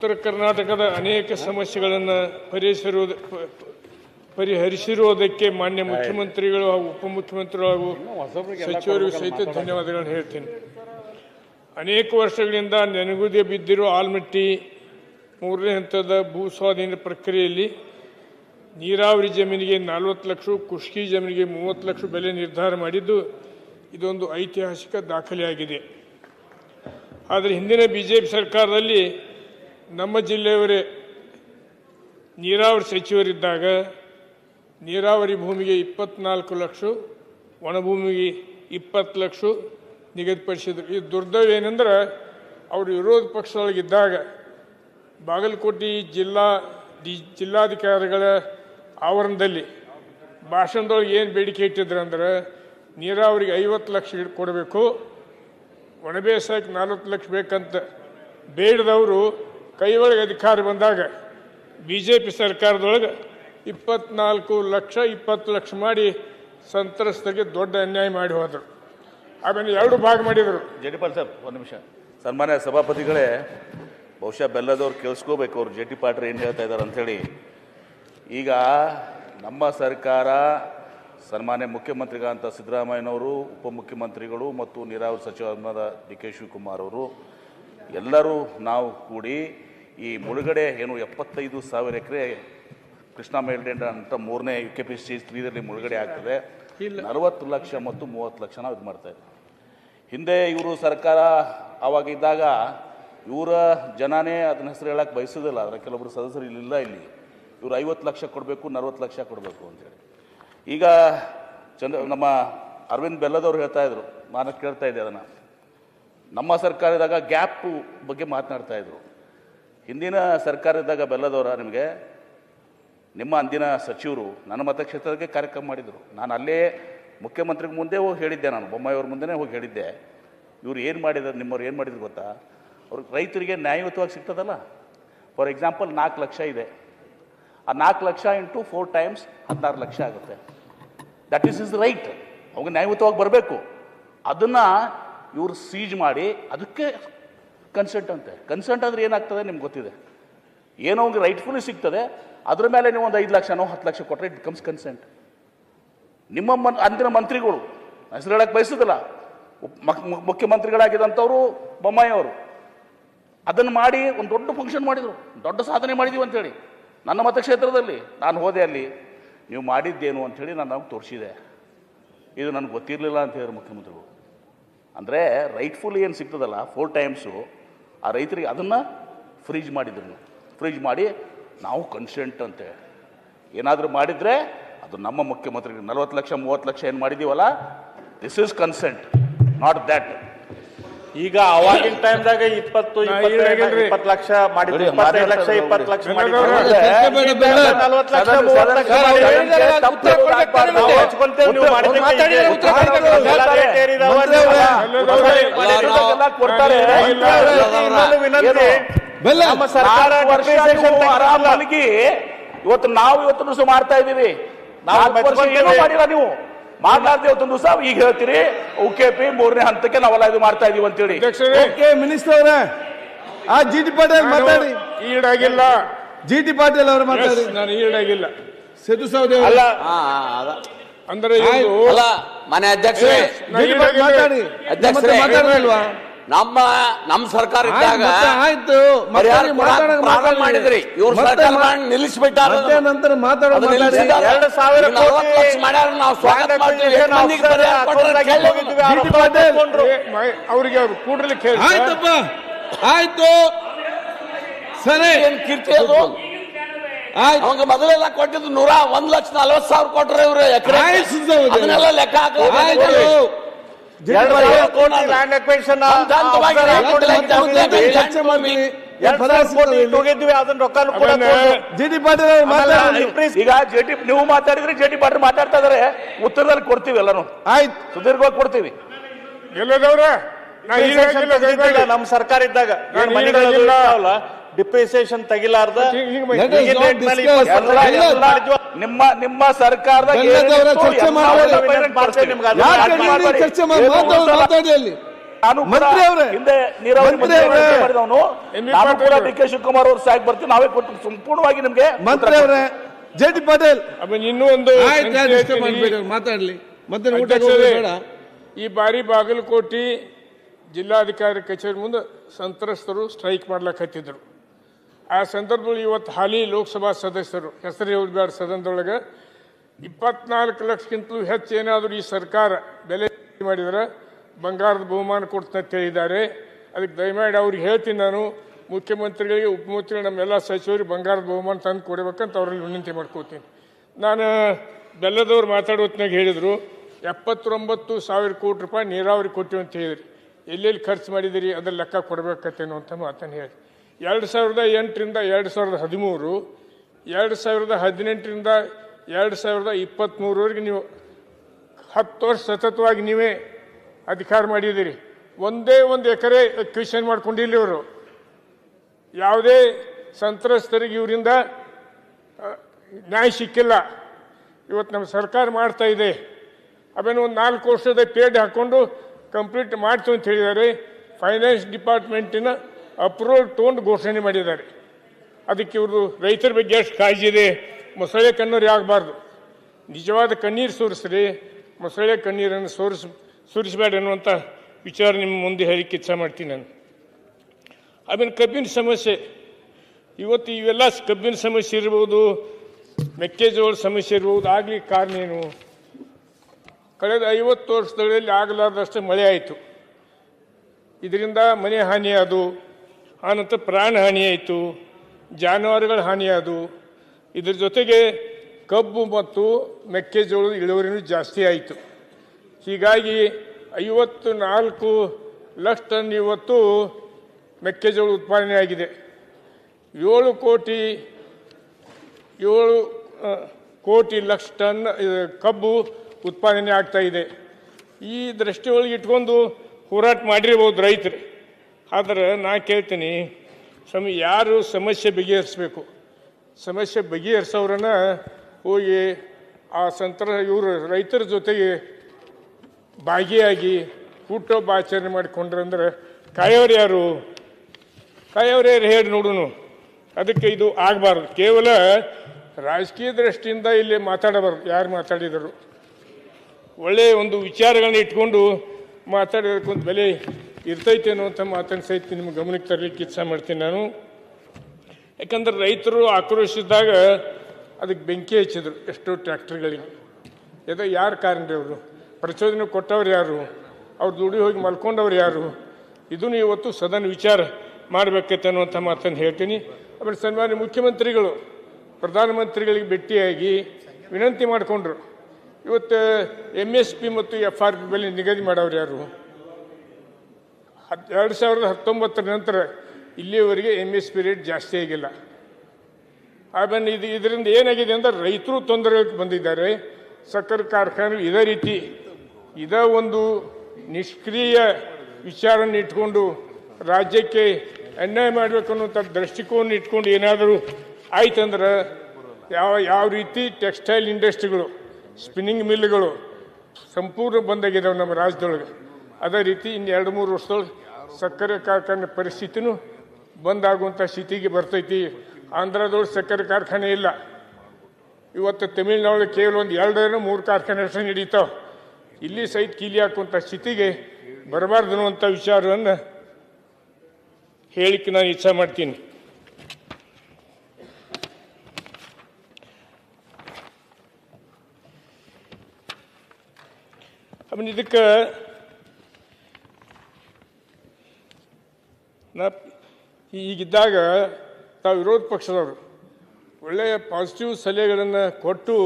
ಉತ್ತರ ಕರ್ನಾಟಕದ ಅನೇಕ ಸಮಸ್ಯೆಗಳನ್ನು ಪರಿಹರಿಸಿರುವುದು ಪರಿಹರಿಸಿರುವುದಕ್ಕೆ ಮಾನ್ಯ ಮುಖ್ಯಮಂತ್ರಿಗಳು ಹಾಗೂ ಉಪಮುಖ್ಯಮಂತ್ರಿಗಳು ಹಾಗೂ ಸಚಿವರಿಗೂ ಸಹಿತ ಧನ್ಯವಾದಗಳನ್ನು ಹೇಳ್ತೀನಿ. ಅನೇಕ ವರ್ಷಗಳಿಂದ ನೆನಗುದಿ ಬಿದ್ದಿರುವ ಆಲ್ಮಟ್ಟಿ ಮೂರನೇ ಹಂತದ ಭೂ ಸ್ವಾಧೀನ ಪ್ರಕ್ರಿಯೆಯಲ್ಲಿ ನೀರಾವರಿ ಜಮೀನಿಗೆ ನಲವತ್ತು ಲಕ್ಷ ಕುಷ್ಕಿ ಜಮೀನಿಗೆ ಮೂವತ್ತು ಲಕ್ಷ ಬೆಲೆ ನಿರ್ಧಾರ ಮಾಡಿದ್ದು ಇದೊಂದು ಐತಿಹಾಸಿಕ ದಾಖಲೆಯಾಗಿದೆ. ಆದರೆ ಹಿಂದಿನ ಬಿ ಜೆ ಪಿ ಸರ್ಕಾರದಲ್ಲಿ ನಮ್ಮ ಜಿಲ್ಲೆಯವರೇ ನೀರಾವರಿ ಸಚಿವರಿದ್ದಾಗ ನೀರಾವರಿ ಭೂಮಿಗೆ ಇಪ್ಪತ್ನಾಲ್ಕು ಲಕ್ಷ ಒಣಭೂಮಿಗೆ ಇಪ್ಪತ್ತು ಲಕ್ಷ ನಿಗದಿಪಡಿಸಿದ್ರು ಈ ದುರ್ದೈವ ಏನಂದ್ರೆ ಅವರು ವಿರೋಧ ಪಕ್ಷದೊಳಗಿದ್ದಾಗ ಬಾಗಲಕೋಟೆ ಜಿಲ್ಲಾ ಡಿ ಜಿಲ್ಲಾಧಿಕಾರಿಗಳ ಆವರಣದಲ್ಲಿ ಭಾಷಣದೊಳಗೆ ಏನು ಬೇಡಿಕೆ ಇಟ್ಟಿದ್ರು ಅಂದ್ರೆ ನೀರಾವರಿಗೆ ಐವತ್ತು ಲಕ್ಷ ಕೊಡಬೇಕು ಒಣಬೇಸಾಯಕ್ಕೆ ನಲ್ವತ್ತು ಲಕ್ಷ ಬೇಕಂತ ಬೇಡದವರು ಕೈ ಒಳಗೆ ಅಧಿಕಾರ ಬಂದಾಗ ಬಿ ಜೆ ಪಿ ಸರ್ಕಾರದೊಳಗೆ ಇಪ್ಪತ್ನಾಲ್ಕು ಲಕ್ಷ, ಇಪ್ಪತ್ತು ಲಕ್ಷ ಮಾಡಿ ಸಂತ್ರಸ್ತರಿಗೆ ದೊಡ್ಡ ಅನ್ಯಾಯ ಮಾಡಿ ಹೋದರು. ಆಮೇಲೆ ಎರಡು ಭಾಗ ಮಾಡಿದರು. ಜಡಿಪಾಲ್ ಸರ್, ಒಂದು ನಿಮಿಷ. ಸನ್ಮಾನ್ಯ ಸಭಾಪತಿಗಳೇ, ಬಹುಶಃ ಬೆಲ್ಲದವ್ರು ಕೇಳಿಸ್ಕೋಬೇಕು ಅವ್ರು ಜೆ ಏನು ಹೇಳ್ತಾ ಇದ್ದಾರೆ ಅಂಥೇಳಿ ಈಗ ನಮ್ಮ ಸರ್ಕಾರ ಸನ್ಮಾನ್ಯ ಮುಖ್ಯಮಂತ್ರಿಗಳಂತ ಸಿದ್ದರಾಮಯ್ಯನವರು, ಉಪಮುಖ್ಯಮಂತ್ರಿಗಳು ಮತ್ತು ನೀರಾವರಿ ಸಚಿವರಾದ ಡಿ ಕೆ ಶಿವಕುಮಾರ್ ಅವರು ಎಲ್ಲರೂ ನಾವು ಕೂಡಿ ಈ ಮುಳುಗಡೆ ಏನು ಎಪ್ಪತ್ತೈದು ಸಾವಿರ ಎಕರೆ ಕೃಷ್ಣ ಮೇಲ್ಡೆಂಡ್ ಅಂತ ಮೂರನೇ ಯು ಕೆ ಪಿ ಸಿ ತ್ರೀದಲ್ಲಿ ಮುಳುಗಡೆ ಆಗ್ತದೆ. ನಲವತ್ತು ಲಕ್ಷ ಮತ್ತು ಮೂವತ್ತು ಲಕ್ಷ ನಾವು ಇದು ಮಾಡ್ತಾ ಇದ್ದೀವಿ. ಹಿಂದೆ ಇವರು ಸರ್ಕಾರ ಆವಾಗಿದ್ದಾಗ ಇವರ ಜನನೇ ಅದನ್ನ ಹೆಸರು ಹೇಳಕ್ಕೆ ಬಯಸೋದಿಲ್ಲ. ಅದರ ಕೆಲವೊಬ್ಬರು ಸದಸ್ಯರು ಇಲ್ಲಿಲ್ಲ ಇಲ್ಲಿ. ಇವರು ಐವತ್ತು ಲಕ್ಷ ಕೊಡಬೇಕು ನಲ್ವತ್ತು ಲಕ್ಷ ಕೊಡಬೇಕು ಅಂತೇಳಿ ಈಗ ಚಂದ್ರ ನಮ್ಮ ಅರವಿಂದ್ ಬೆಲ್ಲದವ್ರು ಹೇಳ್ತಾ ಇದ್ರು. ನಾನು ಕೇಳ್ತಾ ಇದ್ದೆ ಅದನ್ನು. ನಮ್ಮ ಸರ್ಕಾರದಾಗ ಗ್ಯಾಪ್ ಬಗ್ಗೆ ಮಾತನಾಡ್ತಾ ಇದ್ರು. ಹಿಂದಿನ ಸರ್ಕಾರ ಇದ್ದಾಗ ಬೆಲ್ಲದವರ ನಿಮಗೆ, ನಿಮ್ಮ ಅಂದಿನ ಸಚಿವರು ನನ್ನ ಮತಕ್ಷೇತ್ರಕ್ಕೆ ಕಾರ್ಯಕ್ರಮ ಮಾಡಿದರು. ನಾನು ಅಲ್ಲೇ ಮುಖ್ಯಮಂತ್ರಿಗೆ ಮುಂದೆ ಹೋಗಿ ಹೇಳಿದ್ದೆ ನಾನು, ಬೊಮ್ಮಾಯಿಯವ್ರ ಮುಂದೆನೇ ಹೋಗಿ ಹೇಳಿದ್ದೆ. ಇವ್ರು ಏನು ಮಾಡಿದ್ರು, ನಿಮ್ಮವ್ರು ಏನು ಮಾಡಿದ್ರು ಗೊತ್ತಾ? ಅವ್ರಿಗೆ ರೈತರಿಗೆ ನ್ಯಾಯಯುತವಾಗಿ ಸಿಗ್ತದಲ್ಲ? ಫಾರ್ ಎಕ್ಸಾಂಪಲ್ ನಾಲ್ಕು ಲಕ್ಷ ಇದೆ. ಆ ನಾಲ್ಕು ಲಕ್ಷ ಇಂಟು ಫೋರ್ ಟೈಮ್ಸ್ ಹದಿನಾರು ಲಕ್ಷ ಆಗುತ್ತೆ. ದಟ್ ಈಸ್ ಇಸ್ ರೈಟ್ ಅವಾಗ ನ್ಯಾಯಯುತವಾಗಿ ಬರಬೇಕು. ಅದನ್ನು ಇವರು ಸೀಜ್ ಮಾಡಿ, ಅದಕ್ಕೆ ಕನ್ಸೆಂಟ್ ಅಂತೆ. ಕನ್ಸೆಂಟ್ ಅಂದರೆ ಏನಾಗ್ತದೆ ನಿಮ್ಗೆ ಗೊತ್ತಿದೆ? ಏನೋ ಒಂದು ರೈಟ್ಫುಲಿ ಸಿಗ್ತದೆ, ಅದ್ರ ಮೇಲೆ ನೀವು ಒಂದು ಐದು ಲಕ್ಷನೋ ಹತ್ತು ಲಕ್ಷ ಕೊಟ್ಟರೆ ಇಟ್ ಕಮ್ಸ್ ಕನ್ಸೆಂಟ್ ನಿಮ್ಮ ಮನ್, ಅಂದಿನ ಮಂತ್ರಿಗಳು, ಹೆಸರು ಹೇಳಕ್ಕೆ ಬಯಸೋದಿಲ್ಲ. ಮುಖ್ಯಮಂತ್ರಿಗಳಾಗಿದ್ದಂಥವ್ರು ಬೊಮ್ಮಾಯಿ ಅವರು ಅದನ್ನು ಮಾಡಿ ಒಂದು ದೊಡ್ಡ ಫಂಕ್ಷನ್ ಮಾಡಿದರು. ದೊಡ್ಡ ಸಾಧನೆ ಮಾಡಿದೀವಿ ಅಂತೇಳಿ ನನ್ನ ಮತಕ್ಷೇತ್ರದಲ್ಲಿ, ನಾನು ಹೋದೆ ಅಲ್ಲಿ. ನೀವು ಮಾಡಿದ್ದೇನು ಅಂಥೇಳಿ ನಾನು ನಮ್ಗೆ ತೋರಿಸಿದೆ. ಇದು ನನಗೆ ಗೊತ್ತಿರಲಿಲ್ಲ ಅಂತ ಹೇಳಿದ್ರು ಮುಖ್ಯಮಂತ್ರಿಗಳು. ಅಂದರೆ ರೈಟ್ಫುಲ್ ಏನು ಸಿಗ್ತದಲ್ಲ ಫೋರ್ ಟೈಮ್ಸು ಆ ರೈತರಿಗೆ ಅದನ್ನು ಫ್ರೀಜ್ ಮಾಡಿದ್ರು ಫ್ರೀಜ್ ಮಾಡಿ ನಾವು ಕನ್ಸೆಂಟ್ ಅಂತೆ. ಏನಾದರೂ ಮಾಡಿದರೆ ಅದು ನಮ್ಮ ಮುಖ್ಯಮಂತ್ರಿಗೆ ನಲವತ್ತು ಲಕ್ಷ, ಮೂವತ್ತು ಲಕ್ಷ ಏನು ಮಾಡಿದ್ದೀವಲ್ಲ this is consent not that ಈಗ ಅವಾಗಿನ ಟೈಮ್ದಾಗ ಇಪ್ಪತ್ತು ಇಪ್ಪತ್ತು ಲಕ್ಷ ಮಾಡಿದ್ರು ಇಪ್ಪತ್ತೈದು ಲಕ್ಷ ಇಪ್ಪತ್ತು ಲಕ್ಷ ಇವತ್ತು ನಾವು ಇವತ್ತು ಮಾಡ್ತಾ ಇದ್ದೀವಿ. ನಾವು ನಾಲ್ಕು ವರ್ಷ ಮಾಡಿಲ್ಲ ನೀವು. ಮಾತಾಡ್ತೀವಿ ಒಂದು ದಿವಸ ಈಗ ಹೇಳ್ತೀರಿ ಓಕೆ ಪಿ ಮೂರನೇ ಹಂತಕ್ಕೆ ನಾವೆಲ್ಲ ಇದು ಮಾಡ್ತಾ ಇದೀವಿ ಅಂತೇಳಿ. ಅಧ್ಯಕ್ಷರೇ ಓಕೆ ಮಿನಿಸ್ಟರ್ ಅವರೇ ಆ ಜಿ ಟಿ ಪಾಟೀಲ್ ಮಾತಾಡಿ. ಈಡಾಗಿಲ್ಲ. ಜಿ ಟಿ ಪಾಟೀಲ್ ಅವರು ಮಾತಾಡಿ. ನಾನು ಈಡಾಗಿಲ್ಲ. ಸೇತು ಸೌದಿ. ಅಲ್ಲ ಅಂದ್ರೆ ಇದು ಅಲ್ಲ ಮನೆ ಅಧ್ಯಕ್ಷ. ಮಾತಾಡಿ. ಅಧ್ಯಕ್ಷರೇ. ಮತ್ತೆ ಮಾತಾಡಲ್ವಾ ನಮ್ಮ ನಮ್ಮ ಸರ್ಕಾರ ಇದ್ದಾಗ ಆಯ್ತು. ಮಾಡಿದ್ರಿ. ಇವ್ರ ಸರ್ಕಾರ ನಿಲ್ಲಿಸ್ಬಿಟ್ಟಾರ. ನಂತರ ಎರಡು ಸಾವಿರ ಮಾಡ್ಯಾರ ನಾವು ಸ್ವಾಗತ ಅವ್ರಿಗೆ ಕೇಳಿ ಆಯ್ತಪ್ಪ. ಆಯ್ತು. ಸರಿ. ಏನ್ ಕೀರ್ತಿ ಅದು? ಅವಾಗ ಮೊದಲೆಲ್ಲ ಕೊಟ್ಟಿದ್ದು ನೂರ ಒಂದ್ ಲಕ್ಷ ನಲ್ವತ್ತು ಸಾವಿರ ಕೊಟ್ರೆ ಇವ್ರು ಎಕರೆ ಅದನ್ನೆಲ್ಲ ಲೆಕ್ಕ ಆಯ್ತು. ಕೋಟಿ ಲ್ಯಾಂಡ್. ಹೋಗಿದ್ವಿ ಅದನ್ನ ರೊಕ್ಕ ಕೂಡ ಪಾಟೀಲ್ ಈಗ ಜೆಡಿ ನೀವು ಮಾತಾಡಿದ್ರೆ ಜೆ ಪಾಟೀಲ್ ಮಾತಾಡ್ತಾ ಇದಾರೆ. ಉತ್ತರದಲ್ಲಿ ಕೊಡ್ತೀವಿ ಎಲ್ಲಾನು. ಆಯ್ತು. ಸುದೀರ್ಘವಾಗಿ ಕೊಡ್ತೀವಿ. ನಮ್ಮ ಸರ್ಕಾರ ಇದ್ದಾಗ. ಡಿಪ್ರಿಸಿಯೇಷನ್ ತೆಗಿಲಾರ್ದ? ನಿಮ್ಮ ನಿಮ್ಮ ಸರ್ಕಾರದ ಚರ್ಚೆ ಮಾಡ್ಬೇಡಿ. ಚರ್ಚೆ ಮಾಡಿ? ಮಾತಾಡಿ ಅಲ್ಲಿ. ಮಾಡಿದವನು ಪಾಟೀಲ್. ಡಿ ಕೆ ಶಿವಕುಮಾರ್ ಅವರು ಸಾಕ್ ಬರ್ತೀವಿ ನಾವೇ ಕೊಟ್ಟು ಸಂಪೂರ್ಣವಾಗಿ ನಿಮ್ಗೆ ಮಂತ್ರಿ ಅವರೇ ಜೆ ಡಿ ಪಾಟೀಲ್. ಆಮೇಲೆ ಇನ್ನೂ ಒಂದು ಮಾತಾಡ್ಲಿ. ಮತ್ತೆ ಈ ಬಾರಿ ಬಾಗಲಕೋಟೆ ಜಿಲ್ಲಾಧಿಕಾರಿ ಕಚೇರಿ ಮುಂದೆ ಸಂತ್ರಸ್ತರು ಸ್ಟ್ರೈಕ್ ಮಾಡ್ಲಕತ್ತಿದ್ರು ಆ ಸಂದರ್ಭದಲ್ಲಿ ಇವತ್ತು ಹಾಲಿ ಲೋಕಸಭಾ ಸದಸ್ಯರು, ಹೆಸರು ಬೇಡ ಸದನದೊಳಗೆ, ಇಪ್ಪತ್ನಾಲ್ಕು ಲಕ್ಷಕ್ಕಿಂತಲೂ ಹೆಚ್ಚು ಏನಾದರೂ ಈ ಸರ್ಕಾರ ಬೆಲೆ ಮಾಡಿದರೆ ಬಂಗಾರದ ಬಹುಮಾನ ಕೊಡ್ತಂತ ಹೇಳಿದ್ದಾರೆ. ಅದಕ್ಕೆ ದಯಮಾಡಿ ಅವ್ರಿಗೆ ಹೇಳ್ತೀನಿ ನಾನು, ಮುಖ್ಯಮಂತ್ರಿಗಳಿಗೆ ಉಪಮುಖ್ಯಮಂತ್ರಿ ನಮ್ಮೆಲ್ಲ ಸಚಿವರಿಗೆ ಬಂಗಾರದ ಬಹುಮಾನ ತಂದು ಕೊಡಬೇಕಂತ ಅವರಲ್ಲಿ ವಿನಂತಿ ಮಾಡ್ಕೋತೀನಿ. ನಾನು ಬೆಲ್ಲದವ್ರು ಮಾತಾಡೋ ಹೇಳಿದರು, ಎಪ್ಪತ್ತೊಂಬತ್ತು ಸಾವಿರ ಕೋಟಿ ರೂಪಾಯಿ ನೀರಾವರಿ ಕೊಟ್ಟಿವಿ ಅಂತ ಹೇಳಿದ್ರಿ. ಎಲ್ಲೆಲ್ಲಿ ಖರ್ಚು ಮಾಡಿದಿರಿ ಅದ್ರ ಲೆಕ್ಕ ಕೊಡಬೇಕತ್ತೇನೋ ಅಂತ ಮಾತನ್ನು ಹೇಳಿ ಎರಡು ಸಾವಿರದ ಎಂಟರಿಂದ ಎರಡು ಸಾವಿರದ ಹದಿಮೂರು, ಎರಡು ಸಾವಿರದ ಹದಿನೆಂಟರಿಂದ ಎರಡು ಸಾವಿರದ ಇಪ್ಪತ್ತ್ಮೂರವರೆಗೆ ನೀವು ಹತ್ತು ವರ್ಷ ಸತತವಾಗಿ ನೀವೇ ಅಧಿಕಾರ ಮಾಡಿದ್ದೀರಿ. ಒಂದೇ ಒಂದು ಎಕರೆ ಕ್ವಿಶನ್ ಮಾಡ್ಕೊಂಡಿಲ್ಲ ಇವರು. ಯಾವುದೇ ಸಂತ್ರಸ್ತರಿಗೆ ಇವರಿಂದ ನ್ಯಾಯ ಸಿಕ್ಕಿಲ್ಲ. ಇವತ್ತು ನಮ್ಮ ಸರ್ಕಾರ ಮಾಡ್ತಾ ಇದೆ. ಆಮೇಲೆ ಒಂದು ನಾಲ್ಕು ವರ್ಷದ ಪೇಡ್ ಹಾಕ್ಕೊಂಡು ಕಂಪ್ಲೀಟ್ ಮಾಡ್ತೀವಿ ಅಂತ ಹೇಳಿದ್ದಾರೆ. ಫೈನಾನ್ಸ್ ಡಿಪಾರ್ಟ್ಮೆಂಟಿನ ಅಪ್ರೂವಲ್ ತೊಗೊಂಡು ಘೋಷಣೆ ಮಾಡಿದ್ದಾರೆ. ಅದಕ್ಕೆ ಇವರು ರೈತರ ಬಗ್ಗೆ ಎಷ್ಟು ಕಾಳಜಿ ಇದೆ. ಮೊಸಳೆ ಕಣ್ಣೀರು ಆಗಬಾರ್ದು. ನಿಜವಾದ ಕಣ್ಣೀರು ಸುರಿಸ್ರಿ. ಮೊಸಳೆ ಕಣ್ಣೀರನ್ನು ಸೋರಿಸ್, ಸುರಿಸಬೇಡ ಅನ್ನುವಂಥ ವಿಚಾರ ನಿಮ್ಮ ಮುಂದೆ ಹೇಳಿಕ್ಕೆ ಇಚ್ಛೆ ಮಾಡ್ತೀನಿ ನಾನು. ಆಮೇಲೆ ಕಬ್ಬಿನ ಸಮಸ್ಯೆ. ಇವತ್ತು ಇವೆಲ್ಲ ಕಬ್ಬಿನ ಸಮಸ್ಯೆ ಇರ್ಬೋದು, ಮೆಕ್ಕೆಜೋಳ ಸಮಸ್ಯೆ ಇರ್ಬೋದು ಆಗಲಿ ಕಾರಣ ಏನು? ಕಳೆದ ಐವತ್ತು ವರ್ಷದಲ್ಲಿ ಆಗಲಾರ್ದಷ್ಟು ಮಳೆ ಆಯಿತು. ಇದರಿಂದ ಮನೆ ಹಾನಿ ಅದು. ಆನಂತರ ಪ್ರಾಣ ಹಾನಿಯಾಯಿತು ಜಾನುವಾರುಗಳ ಹಾನಿಯಾದವು ಇದ್ರ ಜೊತೆಗೆ ಕಬ್ಬು ಮತ್ತು ಮೆಕ್ಕೆಜೋಳದ ಇಳುವರಿನೂ ಜಾಸ್ತಿ ಆಯಿತು. ಹೀಗಾಗಿ ಐವತ್ತು ನಾಲ್ಕು ಲಕ್ಷ ಟನ್ ಇವತ್ತು ಮೆಕ್ಕೆಜೋಳ ಉತ್ಪಾದನೆ ಆಗಿದೆ. ಏಳು ಕೋಟಿ ಏಳು ಕೋಟಿ ಲಕ್ಷ ಟನ್ ಕಬ್ಬು ಉತ್ಪಾದನೆ ಆಗ್ತಾ ಇದೆ. ಈ ದೃಷ್ಟಿಯೊಳಗೆ ಇಟ್ಕೊಂಡು ಹೋರಾಟ ಮಾಡಿರ್ಬೋದು ರೈತರು. ಆದ್ರೆ ನಾ ಕೇಳ್ತೀನಿ ಸಮ ಯಾರು ಸಮಸ್ಯೆ ಬಗೆಹರಿಸ್ಬೇಕು? ಸಮಸ್ಯೆ ಬಗೆಹರಿಸೋರನ್ನ ಹೋಗಿ ಆ ಸಂತರ, ಇವರು ರೈತರ ಜೊತೆಗೆ ಭಾಗಿಯಾಗಿ ಹುಟ್ಟುಹಬ್ಬ ಆಚರಣೆ ಮಾಡಿಕೊಂಡ್ರಂದ್ರೆ ಕಾಯೋರು ಯಾರು? ಕಾಯೋರು ಯಾರು ಹೇಳಿ ನೋಡುನು? ಅದಕ್ಕೆ ಇದು ಆಗಬಾರ್ದು. ಕೇವಲ ರಾಜಕೀಯ ದೃಷ್ಟಿಯಿಂದ ಇಲ್ಲಿ ಮಾತಾಡಬಾರ್ದು. ಯಾರು ಮಾತಾಡಿದರು? ಒಳ್ಳೆಯ ಒಂದು ವಿಚಾರಗಳನ್ನ ಇಟ್ಕೊಂಡು ಮಾತಾಡೋದಕ್ಕೊಂದು ಬೆಲೆ ಇರ್ತೈತೆ ಅನ್ನುವಂಥ ಮಾತನ್ನು ಸಹಿತ ನಿಮ್ಮ ಗಮನಕ್ಕೆ ತರಲಿಕ್ಕೆ ಇಚ್ಛೆ ಮಾಡ್ತೀನಿ ನಾನು. ಯಾಕಂದ್ರೆ ರೈತರು ಆಕ್ರೋಶಿಸಿದಾಗ ಅದಕ್ಕೆ ಬೆಂಕಿ ಹಚ್ಚಿದ್ರು ಎಷ್ಟೋ ಟ್ರ್ಯಾಕ್ಟರ್ಗಳಿಗೆ. ಎದ ಯಾರು ಕಾರಣ ಅವರು ಪ್ರಚೋದನೆ ಕೊಟ್ಟವ್ರು ಯಾರು? ಅವ್ರು ದುಡಿ ಹೋಗಿ ಮಲ್ಕೊಂಡವ್ರು ಯಾರು? ಇದನ್ನು ಇವತ್ತು ಸದನ ವಿಚಾರ ಮಾಡಬೇಕೈತೆ ಅನ್ನುವಂಥ ಮಾತನ್ನು ಹೇಳ್ತೀನಿ. ಆಮೇಲೆ ಸನ್ಮಾನ್ಯ ಮುಖ್ಯಮಂತ್ರಿಗಳು, ಪ್ರಧಾನಮಂತ್ರಿಗಳಿಗೆ ಭೇಟಿಯಾಗಿ ವಿನಂತಿ ಮಾಡಿಕೊಂಡ್ರು. ಇವತ್ತು ಎಂ ಎಸ್ ಪಿ ಮತ್ತು ಎಫ್ ಆರ್ ಪಿ ಬೆಲೆ ನಿಗದಿ ಮಾಡೋರು ಯಾರು? ಹತ್ ಎರಡು ಸಾವಿರದ ಹತ್ತೊಂಬತ್ತರ ನಂತರ ಇಲ್ಲಿಯವರೆಗೆ ಎಂ ಎಸ್ ಪಿ ರೇಟ್ ಜಾಸ್ತಿ ಆಗಿಲ್ಲ. ಆಮೇಲೆ ಇದು ಇದರಿಂದ ಏನಾಗಿದೆ ಅಂದ್ರೆ ರೈತರು ತೊಂದರೆಗೆ ಬಂದಿದ್ದಾರೆ. ಸಕ್ಕರೆ ಕಾರ್ಖಾನೆ ಇದೇ ರೀತಿ ಇದೇ ಒಂದು ನಿಷ್ಕ್ರಿಯ ವಿಚಾರನ ಇಟ್ಕೊಂಡು ರಾಜ್ಯಕ್ಕೆ ಅನ್ಯಾಯ ಮಾಡಬೇಕು ಅನ್ನೋಂಥ ದೃಷ್ಟಿಕೋನ ಇಟ್ಕೊಂಡು ಏನಾದರೂ ಆಯ್ತಂದ್ರೆ ಯಾವ ಯಾವ ರೀತಿ ಟೆಕ್ಸ್ಟೈಲ್ ಇಂಡಸ್ಟ್ರಿಗಳು, ಸ್ಪಿನ್ನಿಂಗ್ ಮಿಲ್ಗಳು ಸಂಪೂರ್ಣ ಬಂದಾಗಿದ್ದಾವೆ ನಮ್ಮ ರಾಜ್ಯದೊಳಗೆ. ಅದೇ ರೀತಿ ಇನ್ನು ಎರಡು ಮೂರು ವರ್ಷದೊಳಗೆ ಸಕ್ಕರೆ ಕಾರ್ಖಾನೆ ಪರಿಸ್ಥಿತಿನೂ ಬಂದಾಗುವಂಥ ಸ್ಥಿತಿಗೆ ಬರ್ತೈತಿ. ಆಂಧ್ರದೊಳಗೆ ಸಕ್ಕರೆ ಕಾರ್ಖಾನೆ ಇಲ್ಲ. ಇವತ್ತು ತಮಿಳುನಾಡು ಕೇವಲ ಒಂದು ಎರಡೇನೋ ಮೂರು ಕಾರ್ಖಾನೆ ಅಷ್ಟೇ ನಡೀತಾವೆ. ಇಲ್ಲಿ ಸಹಿತ ಕೀಲಿ ಹಾಕುವಂಥ ಸ್ಥಿತಿಗೆ ಬರಬಾರ್ದು ಅನ್ನುವಂಥ ವಿಚಾರವನ್ನು ಹೇಳಿಕ್ಕೆ ನಾನು ಇಚ್ಛೆ ಮಾಡ್ತೀನಿ. ಆಮೇಲೆ ಇದಕ್ಕೆ ನಾ ಈಗಿದ್ದಾಗ ತಾವು ವಿರೋಧ ಪಕ್ಷದವರು. ಒಳ್ಳೆಯ ಪಾಸಿಟಿವ್ ಸಲಹೆಗಳನ್ನು ಕೊಟ್ಟು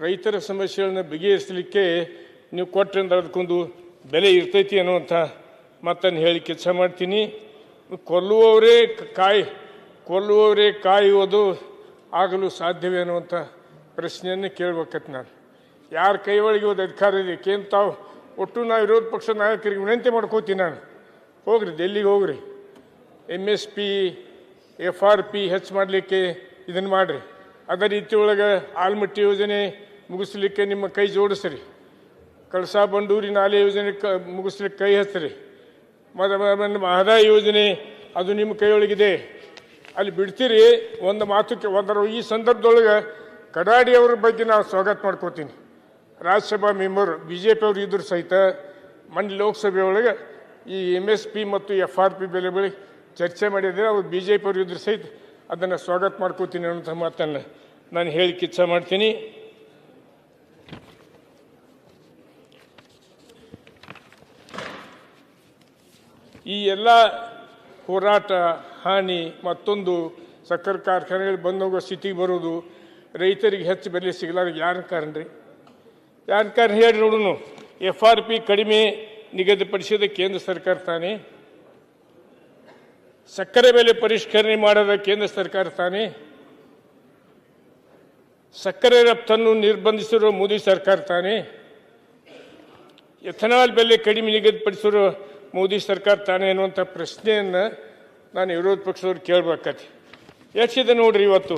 ರೈತರ ಸಮಸ್ಯೆಗಳನ್ನ ಬಗೆಹರಿಸಲಿಕ್ಕೆ ನೀವು ಕೊಟ್ಟರಿಂದ ಅದಕ್ಕೊಂದು ಬೆಲೆ ಇರ್ತೈತಿ ಅನ್ನುವಂಥ ಮತ್ತನ್ನು ಹೇಳಿ ಕೆಲಸ ಮಾಡ್ತೀನಿ. ಕೊಲ್ಲುವವರೇ ಕಾಯಿ, ಕೊಲ್ಲುವವರೇ ಕಾಯುವುದು ಆಗಲು ಸಾಧ್ಯವೇ ಅನ್ನುವಂಥ ಪ್ರಶ್ನೆಯನ್ನು ಕೇಳ್ಬೇಕತ್ ನಾನು. ಯಾರ ಕೈ ಒಳಗೆ ಹೋದ ಅಧಿಕಾರ ಇದೆ? ಕೇಂದ್ರ ತಾವು ಒಟ್ಟು ನಾವು ವಿರೋಧ ಪಕ್ಷದ ನಾಯಕರಿಗೆ ವಿನಂತಿ ಮಾಡ್ಕೋತೀನಿ ನಾನು. ಹೋಗ್ರಿ ಡೆಲ್ಲಿಗೆ ಹೋಗ್ರಿ. M S P F R P ಹೆಚ್ಚು ಮಾಡಲಿಕ್ಕೆ ಇದನ್ನು ಮಾಡಿರಿ. ಅದೇ ರೀತಿ ಒಳಗೆ ಆಲ್ಮಟ್ಟಿ ಯೋಜನೆ ಮುಗಿಸ್ಲಿಕ್ಕೆ ನಿಮ್ಮ ಕೈ ಜೋಡಿಸ್ರಿ. ಕಳಸಾ ಬಂಡೂರಿ ನಾಲೆ ಯೋಜನೆ ಕ, ಮುಗಿಸ್ಲಿಕ್ಕೆ ಕೈ ಹಚ್ಚಿರಿ ಮತ್ತು ಆದಾಯ ಯೋಜನೆ ಅದು ನಿಮ್ಮ ಕೈಯೊಳಗಿದೆ. ಅಲ್ಲಿ ಬಿಡ್ತೀರಿ ಒಂದು ಮಾತುಕ್ಕೆ, ಒಂದರ ಈ ಸಂದರ್ಭದೊಳಗೆ ಕಡಾಡಿ ಅವ್ರ ಬಗ್ಗೆ ನಾವು ಸ್ವಾಗತ ಮಾಡ್ಕೋತೀನಿ. Rajya Sabha member B J P ಅವರು ಇದ್ರು ಸಹಿತ ಮಂಡ್ಯ ಲೋಕಸಭೆ ಒಳಗೆ ಈ ಎಂ ಎಸ್ ಪಿ ಮತ್ತು ಎಫ್ ಆರ್ ಪಿ ಬೆಲೆ ಬೆಳೆ ಚರ್ಚೆ ಮಾಡಿದರೆ ಅವ್ರು ಬಿ ಜೆ ಪಿ ಅವರು ಇದ್ರು ಸಹಿತ ಅದನ್ನು ಸ್ವಾಗತ ಮಾಡ್ಕೋತೀನಿ ಅನ್ನೋಂಥ ಮಾತನ್ನು ನಾನು ಹೇಳಿ ಕಿಚ್ಚ ಮಾಡ್ತೀನಿ. ಈ ಎಲ್ಲ ಹೋರಾಟ, ಹಾನಿ, ಮತ್ತೊಂದು ಸಕ್ಕರೆ ಕಾರ್ಖಾನೆಗಳು ಬಂದೋಗೋ ಸ್ಥಿತಿಗೆ ಬರೋದು ರೈತರಿಗೆ ಹೆಚ್ಚು ಬೆಲೆ ಸಿಗಲಾರ ಯಾರ ಕಾರಣ ರೀ? ಯಾರ ಕಾರಣ ಹೇಳಿ ನೋಡೋಣ ಎಫ್ ಆರ್ ಪಿ ಕಡಿಮೆ ನಿಗದಿಪಡಿಸಿದ ಕೇಂದ್ರ ಸರ್ಕಾರ ತಾನೇ. ಸಕ್ಕರೆ ಬೆಲೆ ಪರಿಷ್ಕರಣೆ ಮಾಡದ ಕೇಂದ್ರ ಸರ್ಕಾರ ತಾನೇ? ಸಕ್ಕರೆ ರಫ್ತನ್ನು ನಿರ್ಬಂಧಿಸಿರುವ ಮೋದಿ ಸರ್ಕಾರ ತಾನೇ? ಎಥನಾಲ್ ಬೆಲೆ ಕಡಿಮೆ ನಿಗದಿಪಡಿಸಿರೋ ಮೋದಿ ಸರ್ಕಾರ ತಾನೇ ಅನ್ನುವಂಥ ಪ್ರಶ್ನೆಯನ್ನು ನಾನು ವಿರೋಧ ಪಕ್ಷದವ್ರು ಕೇಳಬೇಕಾತಿ ಎಷ್ಟಿದೆ ನೋಡ್ರಿ ಇವತ್ತು?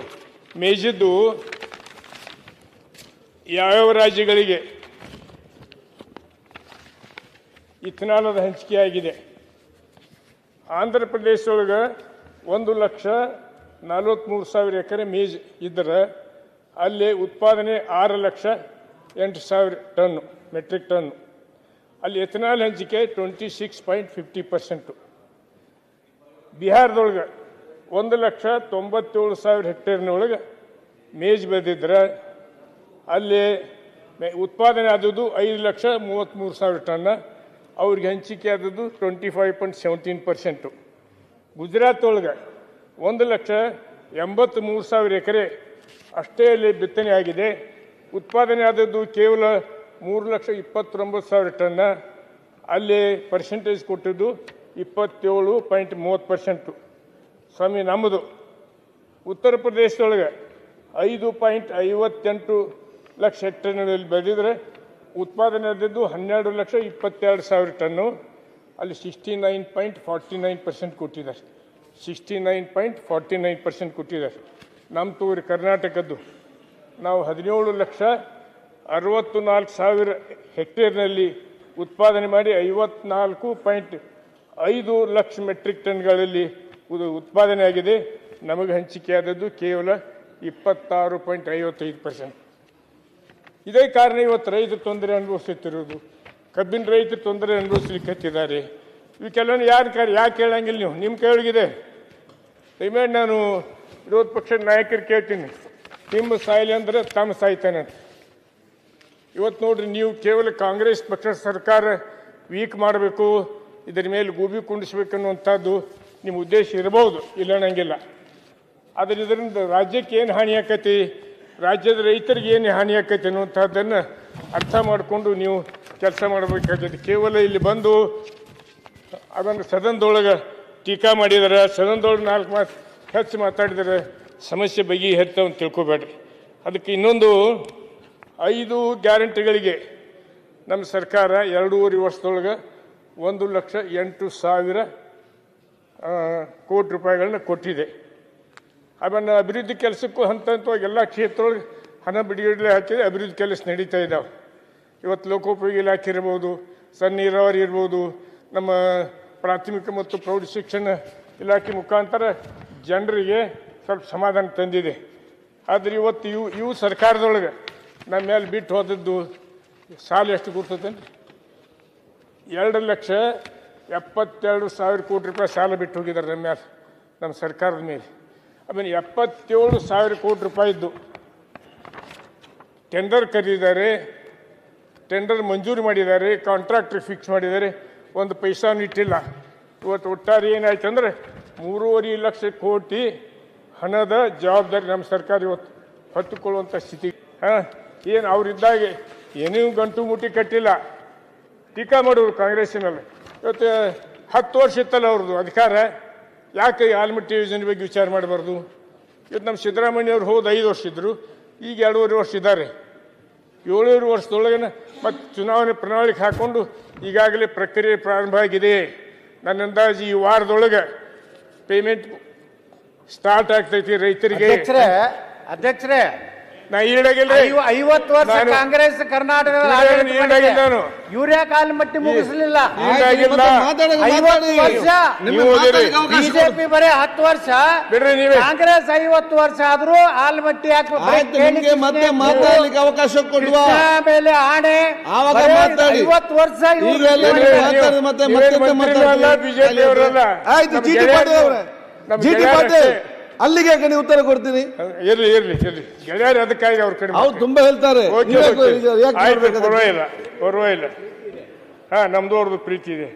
ಮೇಜಿದ್ದು ಯಾವ್ಯಾವ ರಾಜ್ಯಗಳಿಗೆ ಇಥನಾಲದ ಹಂಚಿಕೆ ಆಗಿದೆ? ಆಂಧ್ರ ಪ್ರದೇಶದೊಳಗೆ ಒಂದು ಲಕ್ಷ ನಲವತ್ತ್ಮೂರು ಸಾವಿರ ಎಕರೆ ಮೇಜ್ ಇದ್ದರೆ ಅಲ್ಲಿ ಉತ್ಪಾದನೆ ಆರು ಲಕ್ಷ ಎಂಟು ಸಾವಿರ ಟನ್ನು ಮೆಟ್ರಿಕ್ ಟನ್ನು ಅಲ್ಲಿ ಎಥನಾಲ್ ಹಂಚಿಕೆ twenty six point fifty percent ಬಿಹಾರದೊಳಗೆ ಒಂದು ಲಕ್ಷ ತೊಂಬತ್ತೇಳು ಸಾವಿರ ಹೆಕ್ಟೇರ್ನೊಳಗೆ ಮೇಜ್ ಬೆಳೆದಿದ್ರೆ, ಅಲ್ಲಿ ಉತ್ಪಾದನೆ ಆದದ್ದು ಐದು ಲಕ್ಷ ಮೂವತ್ತ್ಮೂರು ಸಾವಿರ ಟನ್ನ ಅವ್ರಿಗೆ ಹಂಚಿಕೆ ಆದದ್ದು twenty five point seventeen percent Gujarat ಒಳಗೆ ಒಂದು ಲಕ್ಷ ಎಂಬತ್ತ್ಮೂರು ಸಾವಿರ ಎಕರೆ ಅಷ್ಟೇ ಅಲ್ಲಿ ಬಿತ್ತನೆ ಆಗಿದೆ. ಉತ್ಪಾದನೆ ಆದದ್ದು ಕೇವಲ ಮೂರು ಲಕ್ಷ ಇಪ್ಪತ್ತೊಂಬತ್ತು ಸಾವಿರ ಟನ್ನ. ಅಲ್ಲಿ ಪರ್ಸೆಂಟೇಜ್ ಕೊಟ್ಟಿದ್ದು ಇಪ್ಪತ್ತೇಳು ಪಾಯಿಂಟ್ ಮೂವತ್ತು ಪರ್ಸೆಂಟು ಸ್ವಾಮಿ, ನಮ್ಮದು ಉತ್ತರ ಪ್ರದೇಶದೊಳಗೆ ಐದು ಪಾಯಿಂಟ್ ಐವತ್ತೆಂಟು ಲಕ್ಷ ಹೆಕ್ಟರ್ನಲ್ಲಿ ಬೆಳೆದಿದ್ರೆ ಉತ್ಪಾದನೆ ಆದದ್ದು ಹನ್ನೆರಡು ಲಕ್ಷ ಇಪ್ಪತ್ತೆರಡು ಸಾವಿರ ಟನ್ನು. ಅಲ್ಲಿ sixty nine point forty nine percent ಕೊಟ್ಟಿದ್ದಾರೆ. Sixty nine point forty nine percent ಕೊಟ್ಟಿದ್ದಾರೆ. ನಮ್ಮ ತೂರಿ ಕರ್ನಾಟಕದ್ದು ನಾವು ಹದಿನೇಳು ಲಕ್ಷ ಅರವತ್ತು ನಾಲ್ಕು ಸಾವಿರ ಹೆಕ್ಟೇರ್ನಲ್ಲಿ ಉತ್ಪಾದನೆ ಮಾಡಿ ಐವತ್ನಾಲ್ಕು ಪಾಯಿಂಟ್ ಐದು ಲಕ್ಷ ಮೆಟ್ರಿಕ್ ಟನ್ಗಳಲ್ಲಿ ಉತ್ಪಾದನೆ ಆಗಿದೆ. ನಮಗೆ ಹಂಚಿಕೆ ಆದದ್ದು ಕೇವಲ ಇಪ್ಪತ್ತಾರು ಪಾಯಿಂಟ್ ಐವತ್ತೈದು ಪರ್ಸೆಂಟ್ ಇದೇ ಕಾರಣ ಇವತ್ತು ರೈತರು ತೊಂದರೆ ಅನುಭವಿಸುತ್ತಿರುವುದು. ಕಬ್ಬಿನ ರೈತರು ತೊಂದರೆ ಅನುಭವಿಸ್ಲಿಕ್ಕೆ ಕೆಲವೊಂದು ಯಾರು ಕಾರ್ಯ ಯಾಕೆ ಕೇಳಂಗಿಲ್ಲ ನೀವು? ನಿಮ್ಮ ಕೇಳಿಗಿದೆ. ದಯಮಾಡಿ ನಾನು ವಿರೋಧ ಪಕ್ಷದ ನಾಯಕರು ಕೇಳ್ತೀನಿ. ನಿಮ್ಮ ಸಾಯಿಲೆ ಅಂದ್ರೆ ತಮ್ಮ ಸಾಯ್ತಾನೆ ಅಂತ. ಇವತ್ತು ನೋಡ್ರಿ, ನೀವು ಕೇವಲ ಕಾಂಗ್ರೆಸ್ ಪಕ್ಷ ಸರ್ಕಾರ ವೀಕ್ ಮಾಡಬೇಕು, ಇದರ ಮೇಲೆ ಗೂಬಿ ಕುಂಡಿಸ್ಬೇಕನ್ನುವಂಥದ್ದು ನಿಮ್ಮ ಉದ್ದೇಶ ಇರಬಹುದು ಇಲ್ಲ ಅನ್ನಂಗಿಲ್ಲ ಆದರೆ ಇದರಿಂದ ರಾಜ್ಯಕ್ಕೆ ಏನು ಹಾನಿ ಆಕತಿ? ರಾಜ್ಯದ ರೈತರಿಗೆ ಏನು ಹಾನಿ ಆಕೈತೆ ಅನ್ನುವಂಥದ್ದನ್ನು ಅರ್ಥ ಮಾಡಿಕೊಂಡು ನೀವು ಕೆಲಸ ಮಾಡಬೇಕಾಗ್ತದೆ. ಕೇವಲ ಇಲ್ಲಿ ಬಂದು ಅದನ್ನು ಸದನದೊಳಗೆ ಟೀಕಾ ಮಾಡಿದಾರೆ, ಸದನದೊಳಗೆ ನಾಲ್ಕು ಮಾತು ಹೆಚ್ಚು ಮಾತಾಡಿದರೆ ಸಮಸ್ಯೆ ಬಗೆಹರಿತಾವ ಅಂತ ತಿಳ್ಕೊಬೇಡ್ರಿ. ಅದಕ್ಕೆ ಇನ್ನೊಂದು ಐದು ಗ್ಯಾರಂಟಿಗಳಿಗೆ ನಮ್ಮ ಸರ್ಕಾರ ಎರಡೂವರೆ ವರ್ಷದೊಳಗೆ ಒಂದು ಲಕ್ಷ ಎಂಟು ಸಾವಿರ ಕೋಟಿ ರೂಪಾಯಿಗಳನ್ನ ಕೊಟ್ಟಿದೆ. ಆಮೇಲೆ ಅಭಿವೃದ್ಧಿ ಕೆಲಸಕ್ಕೂ ಹಂತ ಹಂತವಾಗಿ ಎಲ್ಲ ಕ್ಷೇತ್ರದೊಳಗೆ ಹಣ ಬಿಡುಗಡೆ ಹಾಕಿದರೆ ಅಭಿವೃದ್ಧಿ ಕೆಲಸ ನಡೀತಾ ಇದ್ದಾವೆ ಇವತ್ತು ಲೋಕೋಪಯೋಗಿ ಇಲಾಖೆ ಇರ್ಬೋದು ಸಣ್ಣ ನೀರಾವರಿ ಇರ್ಬೋದು, ನಮ್ಮ ಪ್ರಾಥಮಿಕ ಮತ್ತು ಪ್ರೌಢ ಶಿಕ್ಷಣ ಇಲಾಖೆ ಮುಖಾಂತರ ಜನರಿಗೆ ಸ್ವಲ್ಪ ಸಮಾಧಾನ ತಂದಿದೆ. ಆದರೆ ಇವತ್ತು ಇವು ಇವು ಸರ್ಕಾರದೊಳಗೆ ನಮ್ಮ ಮೇಲೆ ಬಿಟ್ಟು ಹೋದದ್ದು ಸಾಲ ಎಷ್ಟು ಗುರ್ತದೇನು ಎರಡು ಲಕ್ಷ ಎಪ್ಪತ್ತೆರಡು ಸಾವಿರ ಕೋಟಿ ರೂಪಾಯಿ ಸಾಲ ಬಿಟ್ಟು ಹೋಗಿದ್ದಾರೆ ನಮ್ಮ ಮೇಲೆ ನಮ್ಮ ಸರ್ಕಾರದ ಮೇಲೆ. ಆಮೇಲೆ ಎಪ್ಪತ್ತೇಳು ಸಾವಿರ ಕೋಟಿ ರೂಪಾಯಿದ್ದು ಟೆಂಡರ್ ಕರೆದಿದ್ದಾರೆ ಟೆಂಡರ್ ಮಂಜೂರು ಮಾಡಿದ್ದಾರೆ ಕಾಂಟ್ರಾಕ್ಟ್ರ್ ಫಿಕ್ಸ್ ಮಾಡಿದ್ದಾರೆ ಒಂದು ಪೈಸಾನು ಇಟ್ಟಿಲ್ಲ. ಇವತ್ತು ಒಟ್ಟಾರೆ ಏನಾಯ್ತು ಅಂದರೆ ಮೂರುವರೆ ಲಕ್ಷ ಕೋಟಿ ಹಣದ ಜವಾಬ್ದಾರಿ ನಮ್ಮ ಸರ್ಕಾರ ಇವತ್ತು ಹತ್ತುಕೊಳ್ಳುವಂಥ ಸ್ಥಿತಿ. ಹಾಂ, ಏನು ಅವರಿದ್ದಾಗ ಏನೂ ಗಂಟು ಮುಟ್ಟಿ ಕಟ್ಟಿಲ್ಲ. ಟೀಕಾ ಮಾಡೋರು ಕಾಂಗ್ರೆಸ್ಸಿನಲ್ಲಿ. ಇವತ್ತು ಹತ್ತು ವರ್ಷ ಇತ್ತಲ್ಲ ಅವ್ರದ್ದು ಅಧಿಕಾರ? ಯಾಕೆ ಈ ಆಲ್ಮಟ್ಟಿ ಯೋಜನೆ ಬಗ್ಗೆ ವಿಚಾರ ಮಾಡಬಾರ್ದು? ಇವತ್ತು ನಮ್ಮ ಸಿದ್ದರಾಮಯ್ಯ ಅವ್ರು ಹೋದ ಐದು ವರ್ಷ ಇದ್ದರು ಈಗ ಎರಡೂವರೆ ವರ್ಷ ಇದ್ದಾರೆ. ಏಳೂವರೆ ವರ್ಷದೊಳಗೆ ಮತ್ತು ಚುನಾವಣೆ ಪ್ರಣಾಳಿಕೆ ಹಾಕ್ಕೊಂಡು ಈಗಾಗಲೇ ಪ್ರಕ್ರಿಯೆ ಪ್ರಾರಂಭ ಆಗಿದೆ. ನನ್ನ ಅಂದಾಜು ಈ ವಾರದೊಳಗೆ ಪೇಮೆಂಟ್ ಸ್ಟಾರ್ಟ್ ಆಗ್ತೈತಿ ರೈತರಿಗೆ. ಅಧ್ಯಕ್ಷರೇ ಅಧ್ಯಕ್ಷರೇ ನಾ ಈಡಾಗಿಲ್ರಿ ಐವ- ಐವತ್ತು ವರ್ಷ ನಾನು- ಕಾಂಗ್ರೆಸ್ ಕರ್ನಾಟಕದಲ್ಲಿ ನಾನು ಆಡಳಿತ ಈಡಾಗಿಲ್ಲ ಮಾಡಿದೆ. ನಾನು. ಯೂರಿಯಾ ಕಾಲ್ ಮಟ್ಟಿ ಮುಗಿಸಲಿಲ್ಲ ಈಡಾಗಿಲ್ಲ ಐವತ್ತು ವರ್ಷ ನೀವು ಓದಿರಿ. ಬಿಜೆಪಿ ಬರೀ ಹತ್ತು ವರ್ಷ ಬಿಡ್ರಿ ನೀವೇ ಕಾಂಗ್ರೆಸ್ ಐವತ್ತು ವರ್ಷ ಆದ್ರೂ ಆಲ್ಮಟ್ಟಿ ಹಾಕಿ ಆಯ್ತು ನಿಮ್ಗೆ ಮತ್ತೆ ಮಾತಾಡ್ಲಿಕ್ಕೆ ಅವಕಾಶ ಕೊಡುವ ಆಮೇಲೆ ಆಣೆ ಆವಾಗ ಬರೀ ಮಾತಾಡಿ. ಐವತ್ತು ವರ್ಷ ಇವ್ರು ಈಗ ಎಲ್ಲ ಮಾಡಿದ್ದಾರೆ. ನೀವು ಮಾತಾಡಿದ್ರೆ ಮತ್ತೆ ನೀವೇನು ಮತ್ತೆ ಮಂತ್ರಿನೂ ಅಲ್ಲ, BJP ಅವರಲ್ಲ. ಆಯ್ತು ಜಿ ಪಾಟೀಲ್ ಅವರೇ ಪಾಟೀಲ್. ಅಲ್ಲಿಗೆ ಯಾಕೆ ನೀವು ಉತ್ತರ ಕೊಡ್ತೀನಿ ಇರ್ಲಿ ಇರ್ಲಿ ಇರ್ಲಿ. ಗೆಳೆಯರು ಅದಕ್ಕಾಗಿ ಅವ್ರ ಕಡೆ ಅವ್ರು ತುಂಬಾ ಹೇಳ್ತಾರೆ. ಓಕೆ, ನೀವ್ ಯಾಕೆ- ಓಕೆ. ಯಾಕೆ ಆಯ್ತು, ಮಾಡ್ಬೇಕು? ಪರವಾಗಿಲ್ಲ ಪರವಾಗಿಲ್ಲ. ಹಾ ನಮ್ದು ಅವ್ರದ್ದು ಪ್ರೀತಿ ಇದೆ.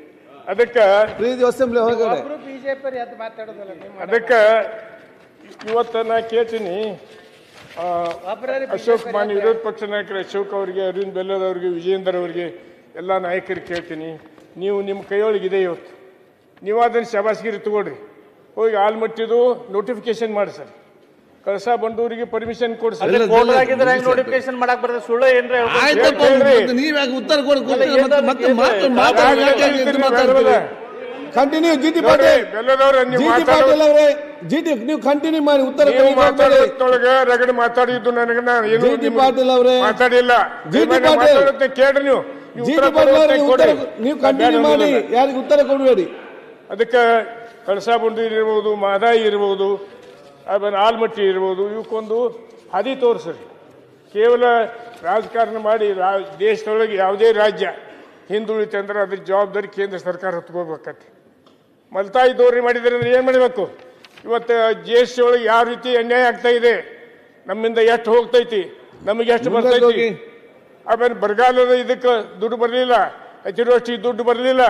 ಅದಕ್ಕೆ ಪ್ರೀತಿ ಅಸೆಂಬ್ಲಿ ಹೊರಗಡೆ ಒಬ್ರು ಬಿಜೆಪಿ ಎದ್ದು ಮಾತಾಡೋದಲ್ಲ ಅದಕ್ಕ ಇವತ್ತ ನಾ ಕೇಳ್ತೀನಿ ಆ, ಒಬ್ರೇ ಅಶೋಕ್ ಮಾನ್ಯ ವಿರೋಧ ಪಕ್ಷ ನಾಯಕರು ಅಶೋಕ್ ಅವರಿಗೆ ಅರವಿಂದ್ ಬೆಲ್ಲದ್ ಅವರಿಗೆ ವಿಜೇಂದರ್ ಅವರಿಗೆ ಎಲ್ಲ ನಾಯಕರಿಗೆ ಕೇಳ್ತೀನಿ. ನೀವು ನಿಮ್ಮ ಕೈಯೊಳಗಿದೆ ಇದೆ ಇವತ್ತು. ನೀವು ಅದನ್ನು ಶಬಾಸ್ಗಿರಿ ತಗೊಳ್ರಿ. ಹೋಗಿ ಆಲ್ಮಟ್ಟಿದು ನೋಟಿಫಿಕೇಶನ್ ಮಾಡಿ ಸರ್ ಕಳಸ ಬಂಡೂರಿಗೆ ಪರ್ಮಿಷನ್ ಕೊಡಿ ಸರ್ ಅಲ್ಲ, ಕೋರ್ಟ್ ಆಗಿದ್ರೆ ಹೆಂಗ್ ನೋಟಿಫಿಕೇಶನ್ ಮಾಡಕ್ ಬರ್ತದೆ ಸುಳ್ಳು ಏನ್ರಿ ಹೇಳ್ಬೋದು? ಆಯ್ತಪ್ಪ. ಮತ್ತೆ ಉತ್ತರ ಕೊಡ್ ಕೊಡ್ತೀರಿ? ಅಲ್ಲ, ಮತ್ತೆ ಮತ್ತೆ ಮಾತು- ಮಾತಾಡಿ ಯಾಕೆ ಯಾಕೆ ಇದು ಮಾತಾಡ್ತೀರಿ? ಕಂಟಿನ್ಯೂ ಜಿ ಟಿ ನೋಡ್ರಿ, ಪಾಟೀಲ್ ಬೆಲ್ಲದವ್ರ ನೀವು ಜಿ ಟಿ ಮಾತಾಡೋ ಪಾಟೀಲ್ ಅವರೇ ಜಿ ಟಿ ನೀವು ಕಂಟಿನ್ಯೂ ಮಾಡಿ ಉತ್ತರ ನೀವು ಕೊಡಿ, ಮಾತಾಡಿ. ಮಾತಾಡೋದ್ರೊಳಗೆ ರಗಡ್ ಮಾತಾಡಿದ್ದು ನನಗೆ ನಾ ಏನು ಜಿ ಟಿ ನಿಮ್ಗೆ ಪಾಟೀಲ್ ಅವರೇ ಮಾತಾಡಿಲ್ಲ ದಯಮಾಡಿ ಪಾಟೀಲ್. ಕೇಳ್ರಿ ನೀವು ನೀವು ಜಿ ಉತ್ತರ ಟಿ ಪಾಟೀಲ್ ಅವರೇ ಕೊಡುವಂತೆ ನೀವು ಉತ್ತರ ಕೊಡ್ರಿ. ನೀವು ಕಂಟಿನ್ಯೂ ಮಾಡಿ ಯಾರಿಗೂ ಯಾರಿಗೆ ಉತ್ತರ ಕೊಡಬೇಡಿ ಅದಕ್ಕೆ ಕಳಸಾ ಬಂಡೂರಿ ಇರ್ಬೋದು ಮಾದಾಯಿ ಇರ್ಬೋದು ಆಮೇಲೆ ಆಲ್ಮಟ್ಟಿ ಇರ್ಬೋದು ಇವಕ್ಕೊಂದು ಹಾದಿ ತೋರಿಸ್ರಿ ಕೇವಲ ರಾಜಕಾರಣ ಮಾಡಿ ರಾ ದೇಶದೊಳಗೆ ಯಾವುದೇ ರಾಜ್ಯ ಹಿಂದುಳಿತಂದ್ರೆ ಅದ್ರ ಜವಾಬ್ದಾರಿ ಕೇಂದ್ರ ಸರ್ಕಾರ ಹೊತ್ಕೋಬೇಕತ್ತೆ ಮಲ್ತಾಯಿ ದೋರಿ ಮಾಡಿದ್ರೆ ಅಂದ್ರೆ ಏನು ಮಾಡಬೇಕು? ಇವತ್ತು ಜಿ ಎಸ್ ಟಿ ಒಳಗೆ ಯಾವ ರೀತಿ ಅನ್ಯಾಯ ಆಗ್ತಾ ಇದೆ? ನಮ್ಮಿಂದ ಎಷ್ಟು ಹೋಗ್ತೈತಿ? ನಮಗೆ ಎಷ್ಟು ಬರ್ತೈತಿ. ಆಮೇಲೆ ಬರಗಾಲದ ಇದಕ್ಕೆ ದುಡ್ಡು ಬರಲಿಲ್ಲ ಅತಿವೃಷ್ಟಿ ದುಡ್ಡು ಬರಲಿಲ್ಲ.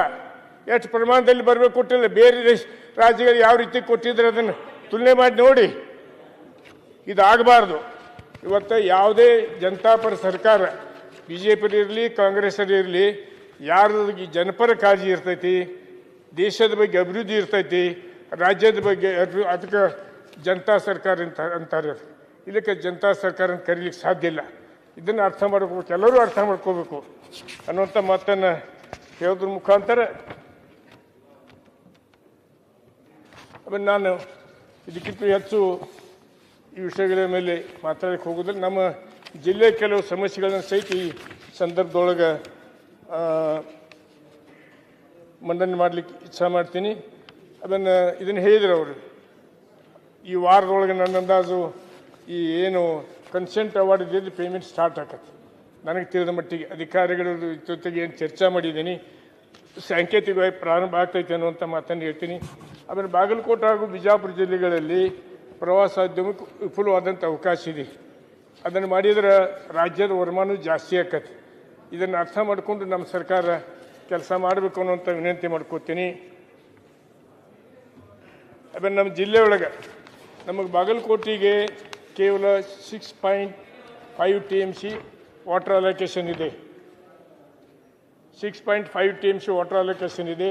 ಎಷ್ಟು ಪ್ರಮಾಣದಲ್ಲಿ ಬರಬೇಕು ಕೊಟ್ಟಿಲ್ಲ. ಬೇರೆ ದೇಶ ರಾಜ್ಯಗಳು ಯಾವ ರೀತಿ ಕೊಟ್ಟಿದ್ರೆ ಅದನ್ನು ತುಲನೆ ಮಾಡಿ ನೋಡಿ. ಇದಾಗಬಾರ್ದು. ಇವತ್ತು ಯಾವುದೇ ಜನತಾಪರ ಸರ್ಕಾರ ಬಿ ಜೆ ಪಿ ಇರಲಿ ಕಾಂಗ್ರೆಸ್ ಇರಲಿ ಯಾರ್ದು ಜನಪರ ಕಾಳಜಿ ಇರ್ತೈತಿ, ದೇಶದ ಬಗ್ಗೆ ಅಭಿವೃದ್ಧಿ ಇರ್ತೈತಿ, ರಾಜ್ಯದ ಬಗ್ಗೆ ಅದಕ್ಕೆ ಜನತಾ ಸರ್ಕಾರ ಅಂತ, ಅಂತಾರೆ ಇದಕ್ಕೆ ಜನತಾ ಸರ್ಕಾರ ಅಂತ ಕರೀಲಿಕ್ಕೆ ಸಾಧ್ಯ ಇಲ್ಲ. ಇದನ್ನು ಅರ್ಥ ಮಾಡ್ಕೋಬೇಕು. ಎಲ್ಲರೂ ಅರ್ಥ ಮಾಡ್ಕೋಬೇಕು ಅನ್ನುವಂಥ ಮಾತನ್ನು ಹೇಳೋದ್ರ ಮುಖಾಂತರ ಆಮೇಲೆ ನಾನು ಇದಕ್ಕಿಂತ ಹೆಚ್ಚು ಈ ವಿಷಯಗಳ ಮೇಲೆ ಮಾತಾಡಕ್ಕೆ ಹೋಗೋದ್ರೆ ನಮ್ಮ ಜಿಲ್ಲೆ ಕೆಲವು ಸಮಸ್ಯೆಗಳನ್ನು ಸಹಿತ ಈ ಸಂದರ್ಭದೊಳಗೆ ಮಂಡನೆ ಮಾಡಲಿಕ್ಕೆ ಇಚ್ಛೆ ಮಾಡ್ತೀನಿ. ಅದನ್ನು ಇದನ್ನು ಹೇಳಿದ್ರು ಅವರು. ಈ ವಾರದೊಳಗೆ ನನ್ನ ಅಂದಾಜು ಈ ಏನು ಕನ್ಸೆಂಟ್ ಅವಾರ್ಡ್ ಇದ್ದಿದ್ದು ಪೇಮೆಂಟ್ ಸ್ಟಾರ್ಟ್ ಆಗತ್ತೆ ನನಗೆ ತಿಳಿದ ಮಟ್ಟಿಗೆ ಅಧಿಕಾರಿಗಳ ಜೊತೆಗೆ ಏನು ಚರ್ಚೆ ಮಾಡಿದ್ದೀನಿ. ಸಾಂಕೇತಿಕವಾಗಿ ಪ್ರಾರಂಭ ಆಗ್ತೈತೆ ಅನ್ನುವಂಥ ಮಾತನ್ನು ಹೇಳ್ತೀನಿ. ಆಮೇಲೆ ಬಾಗಲಕೋಟೆ ಹಾಗೂ ಬಿಜಾಪುರ ಜಿಲ್ಲೆಗಳಲ್ಲಿ ಪ್ರವಾಸೋದ್ಯಮಕ್ಕೆ ವಿಫುಲವಾದಂಥ ಅವಕಾಶ ಇದೆ. ಅದನ್ನು ಮಾಡಿದ್ರೆ ರಾಜ್ಯದ ವರಮಾನ ಜಾಸ್ತಿ ಆಕತಿ ಇದನ್ನು ಅರ್ಥ ಮಾಡಿಕೊಂಡು ನಮ್ಮ ಸರ್ಕಾರ ಕೆಲಸ ಮಾಡಬೇಕು ಅನ್ನೋಂಥ ವಿನಂತಿ ಮಾಡ್ಕೋತೀನಿ. ಆಮೇಲೆ ನಮ್ಮ ಜಿಲ್ಲೆಯೊಳಗೆ ನಮಗೆ ಬಾಗಲಕೋಟೆಗೆ ಕೇವಲ six point five T M C water allocation ಇದೆ. Six point five T M C water allocation ಇದೆ.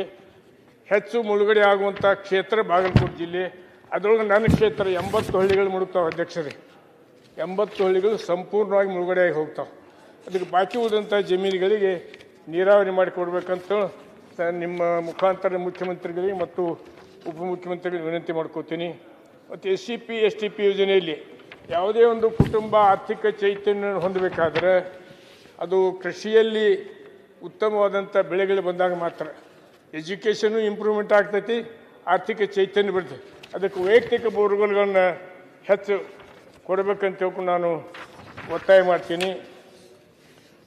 ಹೆಚ್ಚು ಮುಳುಗಡೆ ಆಗುವಂಥ ಕ್ಷೇತ್ರ ಬಾಗಲಕೋಟೆ ಜಿಲ್ಲೆ. ಅದರೊಳಗೆ ನನ್ನ ಕ್ಷೇತ್ರ ಎಂಬತ್ತು ಹಳ್ಳಿಗಳು ಮುಳುಗ್ತಾವೆ ಅಧ್ಯಕ್ಷರೇ. ಎಂಬತ್ತು ಹಳ್ಳಿಗಳು ಸಂಪೂರ್ಣವಾಗಿ ಮುಳುಗಡೆಯಾಗಿ ಹೋಗ್ತಾವೆ. ಅದಕ್ಕೆ ಬಾಕಿ ಉಳಿದಂಥ ಜಮೀನುಗಳಿಗೆ ನೀರಾವರಿ ಮಾಡಿಕೊಡ್ಬೇಕಂತ ನಿಮ್ಮ ಮುಖಾಂತರ ಮುಖ್ಯಮಂತ್ರಿಗಳಿಗೆ ಮತ್ತು ಉಪಮುಖ್ಯಮಂತ್ರಿಗಳಿಗೆ ವಿನಂತಿ ಮಾಡ್ಕೋತೀನಿ. ಮತ್ತು S C P S T P ಯೋಜನೆಯಲ್ಲಿ ಯಾವುದೇ ಒಂದು ಕುಟುಂಬ ಆರ್ಥಿಕ ಚೈತನ್ಯ ಹೊಂದಬೇಕಾದ್ರೆ ಅದು ಕೃಷಿಯಲ್ಲಿ ಉತ್ತಮವಾದಂಥ ಬೆಳೆಗಳು ಬಂದಾಗ ಮಾತ್ರ. ಎಜುಕೇಷನು ಇಂಪ್ರೂವ್ಮೆಂಟ್ ಆಗ್ತೈತಿ, ಆರ್ಥಿಕ ಚೈತನ್ಯ ಬರ್ತೈತಿ. ಅದಕ್ಕೆ ವೈಯಕ್ತಿಕ ಬೋರ್ವೆಲ್ಗಳನ್ನ ಹೆಚ್ಚು ಕೊಡಬೇಕಂತ ತಿಳ್ಕೊಂಡು ನಾನು ಒತ್ತಾಯ ಮಾಡ್ತೀನಿ.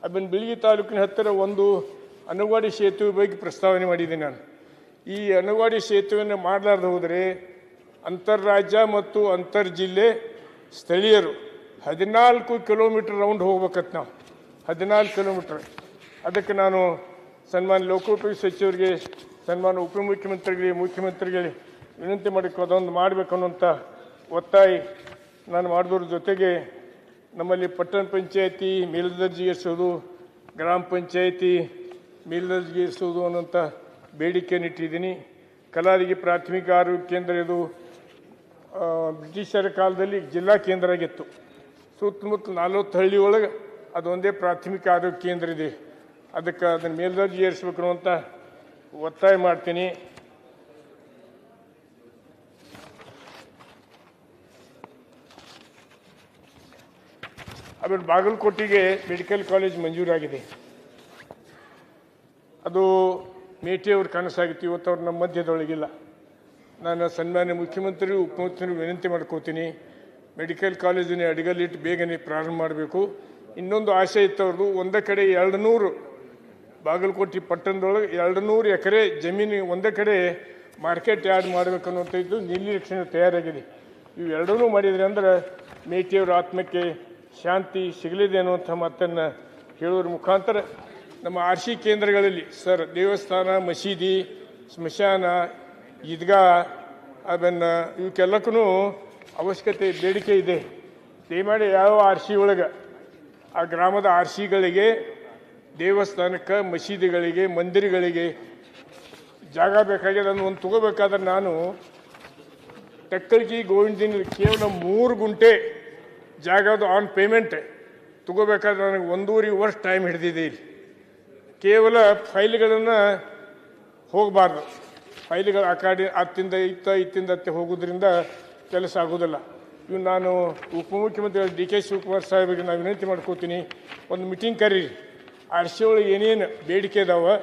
ಅದನ್ನು ಬಿಳಿಗಿ ತಾಲೂಕಿನ ಹತ್ತಿರ ಒಂದು ಅನುವಾಡಿ ಸೇತುವೆ ಬಗ್ಗೆ ಪ್ರಸ್ತಾವನೆ ಮಾಡಿದ್ದೀನಿ ನಾನು. ಈ ಅನುವಾಡಿ ಸೇತುವೆಯನ್ನು ಮಾಡಲಾರ್ದು ಹೋದರೆ ಅಂತರ್ರಾಜ್ಯ ಮತ್ತು ಅಂತರ್ ಜಿಲ್ಲೆ ಸ್ಥಳೀಯರು ಹದಿನಾಲ್ಕು ಕಿಲೋಮೀಟರ್ ರೌಂಡ್ ಹೋಗ್ಬೇಕತ್ ನಾವು. ಹದಿನಾಲ್ಕು ಕಿಲೋಮೀಟ್ರ್. ಅದಕ್ಕೆ ನಾನು ಸನ್ಮಾನ್ಯ ಲೋಕೋಪಯೋಗಿ ಸಚಿವರಿಗೆ, ಸನ್ಮಾನ್ಯ ಉಪಮುಖ್ಯಮಂತ್ರಿಗಳಿಗೆ, ಮುಖ್ಯಮಂತ್ರಿಗಳಿಗೆ ವಿನಂತಿ ಮಾಡಿಕೊ ಅದೊಂದು ಮಾಡಬೇಕು ಅನ್ನೋಂಥ ಒತ್ತಾಯ ನಾನು ಮಾಡಿದವ್ರ ಜೊತೆಗೆ ನಮ್ಮಲ್ಲಿ ಪಟ್ಟಣ ಪಂಚಾಯತಿ ಮೇಲ್ದರ್ಜೆಗೇರಿಸೋದು ಗ್ರಾಮ ಪಂಚಾಯತಿ ಮೇಲ್ದರ್ಜೆಗೇರಿಸೋದು ಅನ್ನೋಂಥ ಬೇಡಿಕೆಯನ್ನು ಇಟ್ಟಿದ್ದೀನಿ. ಕಲಾರಿಗೆ ಪ್ರಾಥಮಿಕ ಆರೋಗ್ಯ ಕೇಂದ್ರ ಇದು ಬ್ರಿಟಿಷರ ಕಾಲದಲ್ಲಿ ಜಿಲ್ಲಾ ಕೇಂದ್ರ ಆಗಿತ್ತು ಸುತ್ತಮುತ್ತ ನಲ್ವತ್ತು ಹಳ್ಳಿ ಒಳಗೆ ಅದೊಂದೇ ಪ್ರಾಥಮಿಕ ಆರೋಗ್ಯ ಕೇಂದ್ರ ಇದೆ. ಅದಕ್ಕೆ ಅದನ್ನು ಮೇಲ್ದರ್ಜೆ ಏರಿಸ್ಬೇಕು ಅಂತ ಒತ್ತಾಯ ಮಾಡ್ತೀನಿ. ಆಮೇಲೆ ಬಾಗಲಕೋಟೆಗೆ ಮೆಡಿಕಲ್ ಕಾಲೇಜ್ ಮಂಜೂರಾಗಿದೆ. ಅದು ಮೇಟಿಯವ್ರ ಕನಸಾಗಿತ್ತು, ಇವತ್ತು ಅವ್ರು ನಮ್ಮ ಮಧ್ಯದೊಳಗಿಲ್ಲ. ನಾನು ಸನ್ಮಾನ್ಯ ಮುಖ್ಯಮಂತ್ರಿ ಉಪಮುಖ್ಯಮಂತ್ರಿ ವಿನಂತಿ ಮಾಡ್ಕೋತೀನಿ, ಮೆಡಿಕಲ್ ಕಾಲೇಜನ್ನೇ ಅಡಿಗಲ್ಲಿಟ್ಟು ಬೇಗನೆ ಪ್ರಾರಂಭ ಮಾಡಬೇಕು. ಇನ್ನೊಂದು ಆಸೆ ಇತ್ತು ಅವ್ರದ್ದು, ಒಂದೇ ಕಡೆ ಎರಡು ನೂರು ಬಾಗಲಕೋಟೆ ಪಟ್ಟಣದೊಳಗೆ ಎರಡು ನೂರು ಎಕರೆ ಜಮೀನು ಒಂದೇ ಕಡೆ ಮಾರ್ಕೆಟ್ ಯಾರ್ಡ್ ಮಾಡಬೇಕು ಅನ್ನೋಂಥದ್ದು ನಿರೀಕ್ಷಣೆ ತಯಾರಾಗಿದೆ. ಇವು ಎರಡೂ ಮಾಡಿದ್ರೆ ಅಂದ್ರೆ ಮೇಟಿಯವರ ಆತ್ಮಕ್ಕೆ ಶಾಂತಿ ಸಿಗಲಿದೆ ಅನ್ನುವಂಥ ಮಾತನ್ನು ಹೇಳೋದ್ರ ಮುಖಾಂತರ ನಮ್ಮ ಆರ್ ಸಿ ಕೇಂದ್ರಗಳಲ್ಲಿ ಸರ್ ದೇವಸ್ಥಾನ, ಮಸೀದಿ, ಸ್ಮಶಾನ, ಈದ್ಗಾ, ಅದನ್ನು ಇವಕ್ಕೆಲ್ಲಕ್ಕೂ ಅವಶ್ಯಕತೆ, ಬೇಡಿಕೆ ಇದೆ. ದಯಮಾಡಿ ಯಾವ ಆರ್ ಸಿ ಒಳಗೆ ಆ ಗ್ರಾಮದ ಆರ್ ಸಿಗಳಿಗೆ ದೇವಸ್ಥಾನಕ್ಕೆ, ಮಸೀದಿಗಳಿಗೆ, ಮಂದಿರಗಳಿಗೆ ಜಾಗ ಬೇಕಾಗಿದೆ ಅದನ್ನು ಒಂದು ತಗೋಬೇಕಾದ್ರೆ ನಾನು ಟಕ್ಕಲ್ಗಿ ಗೋವಿಂದಿನ ಕೇವಲ ಮೂರು ಗುಂಟೆ ಜಾಗದ ಆನ್ ಪೇಮೆಂಟ್ ತಗೋಬೇಕಾದ್ರೆ ನನಗೆ ಒಂದೂವರೆ ವರ್ಷ ಟೈಮ್ ಹಿಡಿದಿದೆ ಇಲ್ಲಿ. ಕೇವಲ ಫೈಲ್ಗಳನ್ನು ಹೋಗಬಾರ್ದು. ಫೈಲ್ಗಳು ಆ ಕಡೆ ಅತ್ತಿಂದ ಇತ್ತ, ಇತ್ತಿಂದ ಅತ್ತೆ ಹೋಗೋದ್ರಿಂದ ಕೆಲಸ ಆಗೋದಿಲ್ಲ. ಇವು ನಾನು ಉಪಮುಖ್ಯಮಂತ್ರಿ ಡಿ ಕೆ ಶಿವಕುಮಾರ್ ಸಾಹೇಬರಿಗೆ ನಾನು ವಿನಂತಿ ಮಾಡ್ಕೋತೀನಿ, ಒಂದು ಮೀಟಿಂಗ್ ಕರೀರಿ. ಆರ್ಸಿ ಒಳಗೆ ಏನೇನು ಬೇಡಿಕೆ ಇದಾವೆ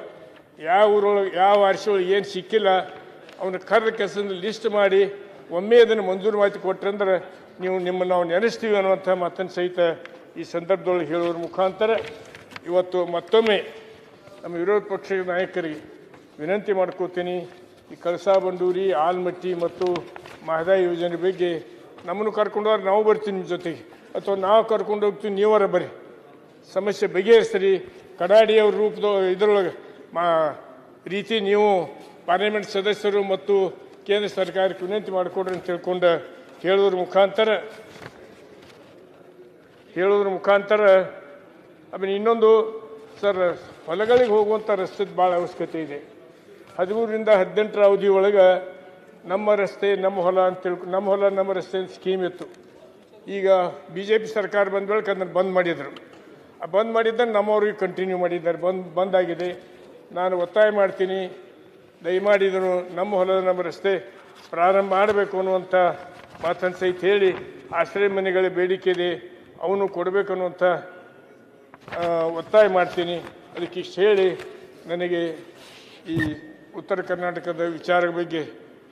ಯಾವ ಊರೊಳಗೆ, ಯಾವ ಆರ್ಸಿ ಒಳಗೆ ಏನು ಸಿಕ್ಕಿಲ್ಲ, ಅವನ ಕರೆದ ಕೆಲಸದ ಲಿಸ್ಟ್ ಮಾಡಿ, ಒಮ್ಮೆ ಅದನ್ನು ಮಂಜೂರು ಮಾಹಿತಿ ಕೊಟ್ರಂದ್ರೆ ನೀವು ನಿಮ್ಮನ್ನು ನಾವು ನೆನೆಸ್ತೀವಿ ಅನ್ನುವಂಥ ಮಾತನ್ನು ಸಹಿತ ಈ ಸಂದರ್ಭದೊಳಗೆ ಹೇಳುವ ಮುಖಾಂತರ ಇವತ್ತು ಮತ್ತೊಮ್ಮೆ ನಮ್ಮ ವಿರೋಧ ಪಕ್ಷದ ನಾಯಕರಿಗೆ ವಿನಂತಿ ಮಾಡ್ಕೋತೀನಿ. ಈ ಕಳಸಾ ಬಂಡೂರಿ, ಆಲ್ಮಟ್ಟಿ ಮತ್ತು ಮಹದಾಯಿ ಯೋಜನೆ ಬಗ್ಗೆ ನಮ್ಮನ್ನು ಕರ್ಕೊಂಡವ್ರು ನಾವು ಬರ್ತೀವಿ ನಿಮ್ಮ ಜೊತೆಗೆ. ಅಥವಾ ನಾವು ಕರ್ಕೊಂಡು ಹೋಗ್ತೀವಿ ನೀವರ ಬರ್ರಿ. ಸಮಸ್ಯೆ ಬಗೆಹರಿಸ್ರಿ. ಕಡಾಡಿಯವ್ರ ರೂಪದ ಇದರೊಳಗೆ ಮಾ, ರೀತಿ ನೀವು ಪಾರ್ಲಿಮೆಂಟ್ ಸದಸ್ಯರು ಮತ್ತು ಕೇಂದ್ರ ಸರ್ಕಾರಕ್ಕೆ ವಿನಂತಿ ಮಾಡಿಕೊಡ್ರಿ ಅಂತ ತಿಳ್ಕೊಂಡು ಹೇಳೋದ್ರ ಮುಖಾಂತರ ಹೇಳೋದ್ರ ಮುಖಾಂತರ ಆಮೇಲೆ ಇನ್ನೊಂದು, ಸರ್, ಹೊಲಗಳಿಗೆ ಹೋಗುವಂಥ ರಸ್ತೆದು ಭಾಳ ಅವಶ್ಯಕತೆ ಇದೆ. ಹದಿಮೂರರಿಂದ ಹದಿನೆಂಟರ ಅವಧಿ ಒಳಗೆ ನಮ್ಮ ರಸ್ತೆ, ನಮ್ಮ ಹೊಲ ಅಂತ ತಿಳ್ಕೊ, ನಮ್ಮ ಹೊಲ, ನಮ್ಮ ರಸ್ತೆ ಸ್ಕೀಮ್ ಇತ್ತು. ಈಗ ಬಿ ಜೆ ಪಿ ಸರ್ಕಾರ ಬಂದ ಅದನ್ನು ಬಂದ್ ಮಾಡಿದರು. ಬಂದ್ ಮಾಡಿದ್ದನ್ನು ನಮ್ಮವ್ರಿಗೆ ಕಂಟಿನ್ಯೂ ಮಾಡಿದ್ದಾರೆ. ಬಂದ್, ಬಂದಾಗಿದೆ. ನಾನು ಒತ್ತಾಯ ಮಾಡ್ತೀನಿ. ದಯಮಾಡಿದರು ನಮ್ಮ ಹೊಲದ ನಮ್ಮ ರಸ್ತೆ ಪ್ರಾರಂಭ ಮಾಡಬೇಕು ಅನ್ನುವಂಥ ಮಾತನ್ನು ಸಹಿತ ಹೇಳಿ ಆಶ್ರಯ ಮನೆಗಳ ಬೇಡಿಕೆ ಇದೆ. ಅವನು ಕೊಡಬೇಕು ಅನ್ನುವಂಥ ಒತ್ತಾಯ ಮಾಡ್ತೀನಿ. ಅದಕ್ಕೆ ಇಷ್ಟು ಹೇಳಿ ನನಗೆ ಈ ಉತ್ತರ ಕರ್ನಾಟಕದ ವಿಚಾರದ ಬಗ್ಗೆ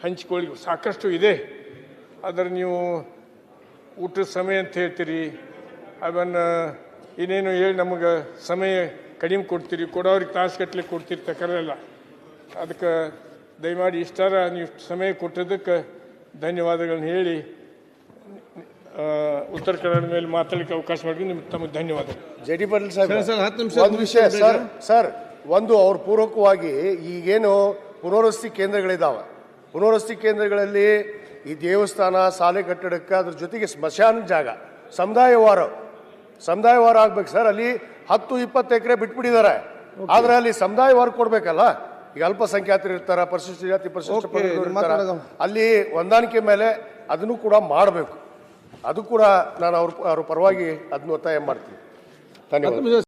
ಹಂಚಿಕೊಳ್ಳಿ. ಸಾಕಷ್ಟು ಇದೆ. ಆದರೆ ನೀವು ಊಟದ ಸಮಯ ಅಂತ ಹೇಳ್ತೀರಿ. ಅದನ್ನು ಏನೇನು ಹೇಳಿ ನಮಗೆ ಸಮಯ ಕಡಿಮೆ ಕೊಡ್ತೀರಿ ಕೊಡೋರಿಗೆ ತಾಸುಗಟ್ಟಲೆ ಕೊಡ್ತೀರಿ ತಕರಲ್ಲ ಅದಕ್ಕೆ ದಯಮಾಡಿ ಇಷ್ಟಾರ ನೀವು ಸಮಯ ಕೊಟ್ಟಿದ್ದಕ್ಕೆ ಧನ್ಯವಾದಗಳನ್ನ ಹೇಳಿ ಉತ್ತರ ಕನ್ನಡ ಮೇಲೆ ಮಾತಾಡಲಿಕ್ಕೆ ಅವಕಾಶ ಮಾಡಿ ನಿಮ್ಗೆ ತಮಗೆ ಧನ್ಯವಾದ ಜೆ ಡಿ ಪಾಟೀಲ್ ಸಾಹೇಬ್ ಸರ್, ಸರ್, ಹತ್ತು ನಿಮಿಷ ಒಂದು ವಿಷಯ ಸರ್ ಸರ್. ಒಂದು ಅವ್ರ ಪೂರ್ವಕವಾಗಿ ಈಗೇನು ಪುನರ್ವಸತಿ ಕೇಂದ್ರಗಳಿದ್ದಾವೆ ಪುನರ್ವಸತಿ ಕೇಂದ್ರಗಳಲ್ಲಿ ಈ ದೇವಸ್ಥಾನ ಶಾಲೆ ಕಟ್ಟಡಕ್ಕೆ ಅದ್ರ ಜೊತೆಗೆ ಸ್ಮಶಾನ ಜಾಗ ಸಮುದಾಯವಾರ ಸಮುದಾಯವಾರ ಆಗ್ಬೇಕು ಸರ್. ಅಲ್ಲಿ ಹತ್ತು ಇಪ್ಪತ್ತು ಎಕರೆ ಬಿಟ್ಬಿಟ್ಟಿದ್ದಾರೆ. ಆದ್ರೆ ಅಲ್ಲಿ ಸಮುದಾಯವಾರ ಕೊಡ್ಬೇಕಲ್ಲ? ಈಗ ಅಲ್ಪಸಂಖ್ಯಾತರು ಇರ್ತಾರ ಪರಿಶಿಷ್ಟ ಜಾತಿ ಪರಿಶಿಷ್ಟ ಇರ್ತಾರ. ಅಲ್ಲಿ ಹೊಂದಾಣಿಕೆ ಮೇಲೆ ಅದನ್ನು ಕೂಡ ಮಾಡಬೇಕು. ಅದು ಕೂಡ ನಾನು ಅವ್ರ ಅವ್ರ ಪರವಾಗಿ ಅದನ್ನು ಒತ್ತಾಯ ಮಾಡ್ತೀನಿ. ಧನ್ಯವಾದ.